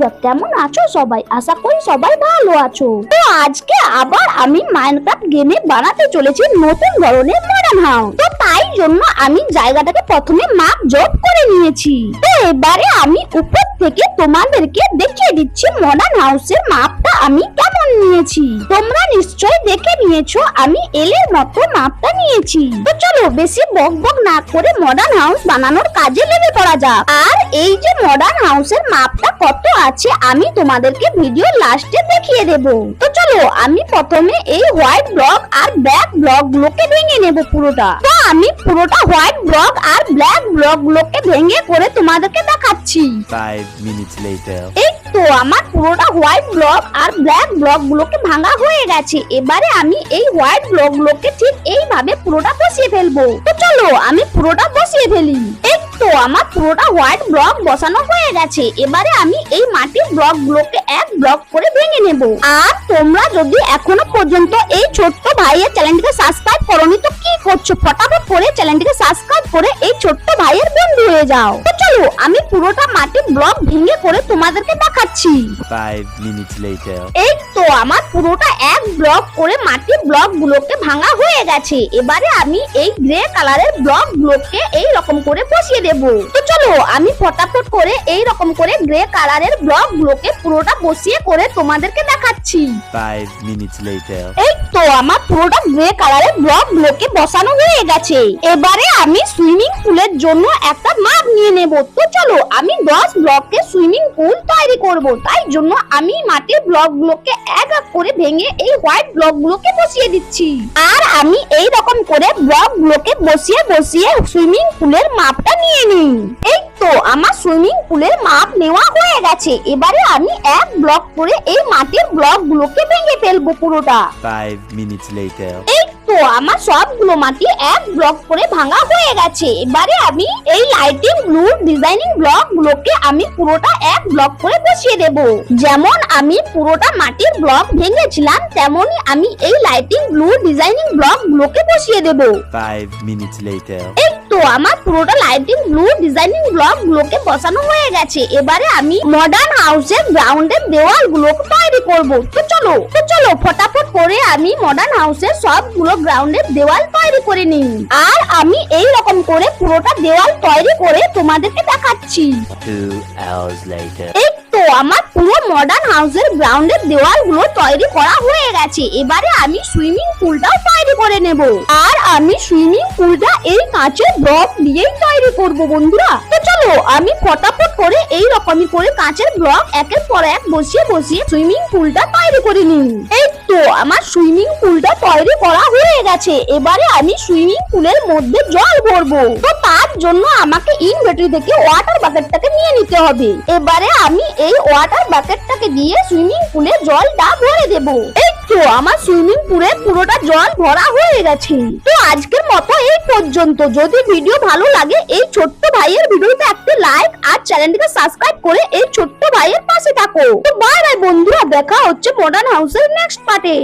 বন্ধুরা কেমন আছো সবাই? আশা করি সবাই ভালো আছো। তো আজকে আবার আমি মাইনক্রাফট গেমে বানাতে চলেছি নতুন ধরনের মডার্ন হাউস তো তাই জন্য আমি জায়গাটাকে প্রথমে মাপ জব করে নিয়েছি। তো এবারে আমি উপর থেকে তোমাদেরকে দেখিয়ে দিচ্ছি মডার্ন হাউসের মাপটা আমি কেমন নিয়েছি। তোমরা নিশ্চয়ই দেখে নিয়েছো আমি এলের মতো মাপটা নিয়েছি। তো চলো বেশি বক বক না করে মডার্ন হাউস বানানোর কাজে লেগে পড়া যাক। আর এই যে মডার্ন হাউসের মাপটা কত আছে আমি তোমাদেরকে ভিডিও লাস্টে দেখিয়ে দেব। তো চলো আমি প্রথমে এই হোয়াইট ব্লক আর ব্ল্যাক ব্লক গুলোকে ভেঙে নেব পুরোটা। তো আমি পুরোটা হোয়াইট ব্লক আর ব্ল্যাক ব্লক গুলোকে ভেঙে করে তোমাদেরকে দেখাচ্ছি। Five minutes later. তো আমার পুরোটা হোয়াইট ব্লক আর ব্ল্যাক ব্লক গুলোকে ভাঙা হয়ে গেছে। এবারে আমি এই হোয়াইট ব্লক গুলোকে ঠিক এইভাবে পুরোটা বসিয়ে ফেলব। তো চলো আমি পুরোটা বসিয়ে ফেলি এই তো আমার পুরোটা হোয়াইট ব্লক বসানো হয়ে গেছে। এবারে আমি এই মাটির ব্লক গুলোকে এক ব্লক করে ভেঙে নেব। আর তোমরা যদি এখনও পর্যন্ত এই ছোট্ট ভাইয়ের চ্যানেলটিকে সাবস্ক্রাইব করনি তো কি করছ? ফটাফট করে চ্যানেলটিকে সাবস্ক্রাইব করে এই ছোট্ট ভাইয়ের বন্ধু হয়ে যাও। তো চলো আমি পুরোটা মাটির ব্লক ভেঙে করে তোমাদেরকে দেখাচ্ছি। Five minutes later. এই তো আমার পুরোটা এক ব্লক করে মাটির ব্লক গুলোকে ভাঙা হয়ে গেছে। এবারে আমি এই গ্রে কালারের ব্লক গুলোকে এই রকম করে বসিয়ে দেব। তো চলো আমি ফটাফট করে এই রকম করে গ্রে কালারের ব্লক গুলোকে পুরোটা বসিয়ে করে তোমাদেরকে দেখাচ্ছি. এই তো আমার পুরোটা গ্রে কালারের ব্লক গুলোকে বসানো হয়ে গেছে। এবারে আমি সুইমিং পুলের জন্য একটা মাপ নিয়ে নেব। তো চলো আমি দশ ব্লকে সুইমিং পুল তৈরি করব। তাই জন্য আমি মাটির ব্লক গুলোকে এক এক করে ভেঙে এই হোয়াইট ব্লক গুলোকে বসিয়ে দিচ্ছি। আর আমি এই রকম করে ব্লক গুলোকে বসিয়ে বসিয়ে সুইমিং পুলের মাপটা নিয়ে নিই। এই তো আমার সুইমিং পুলের মাপ নেওয়া হয়ে গেছে। এবারে আমি এক ব্লক করে এই মাটির ব্লক গুলোকে ভেঙে ফেলব পুরোটা। 5 মিনিট লেটার এই তো আমার সবগুলো মাটি এক ব্লক করে ভাঙা হয়ে গেছে। এবারে আমি এই লাইটিং ব্লু ডিজাইনিং ব্লক গুলোকে আমি পুরোটা এক ব্লক করে বসিয়ে দেব। যেমন আমি পুরোটা মাটির ব্লক ভেঙেছিলাম তেমনি আমি এই লাইটিং ব্লু ডিজাইনিং ব্লক গুলোকে বসিয়ে দেব. এই তো আমার পুরোটা লাইটিং ব্লু ডিজাইনিং ব্লক গুলোকে বসানো হয়ে গেছে। এবারে আমি মডার্ন হাউসের গ্রাউন্ডের দেওয়াল গুলোকে তৈরি করব। তো চলো তো চলো ফটাফট করে আমি মডার্ন হাউসের সবগুলো গ্রাউন্ডের দেওয়াল তৈরি করে নিই। আর আমি এই রকম করে পুরোটা দেওয়াল তৈরি করে তোমাদেরকে দেখাচ্ছি. এই তো আমার পুরো মডার্ন হাউসের গ্রাউন্ডের দেওয়ালগুলো তৈরি করা হয়ে গেছে। এবারে আমি সুইমিং পুলটাও তৈরি করে নেব। আর আমি সুইমিং পুলটা এই কাঁচের ব্লক দিয়েই তৈরি করব বন্ধুরা। তো চলো আমি ফটাফট করে এই রকমই করে কাঁচের ব্লক একের পর এক বসিয়ে বসিয়ে সুইমিং পুলটা তৈরি করে নিই। আমার সুইমিং পুলটা তৈরি করা হয়ে গেছে। এবারে আমি সুইমিং পুলের মধ্যে জল ভরবো। তো তার জন্য আমাকে ইনভেটরি থেকে ওয়াটার বাকেটটাকে নিয়ে নিতে হবে। এবারে আমি এই ওয়াটার বাকেটটাকে দিয়ে সুইমিং পুলে জলটা ভরে দেবো। তো আমার সুইমিং পুলে পুরোটা জল ভরা হয়ে গেছে। তো আজকের মতো এই পর্যন্ত। যদি ভিডিও ভালো লাগে, এই ছোট্ট ভাইয়ের ভিডিওতে একটা লাইক আর চ্যানেলটিকে সাবস্ক্রাইব করে এই ছোট্ট ভাইয়ের পাশে থাকো। তো বাই বাই বন্ধুরা, দেখা হচ্ছে মডার্ন হাউসের নেক্সট পার্টে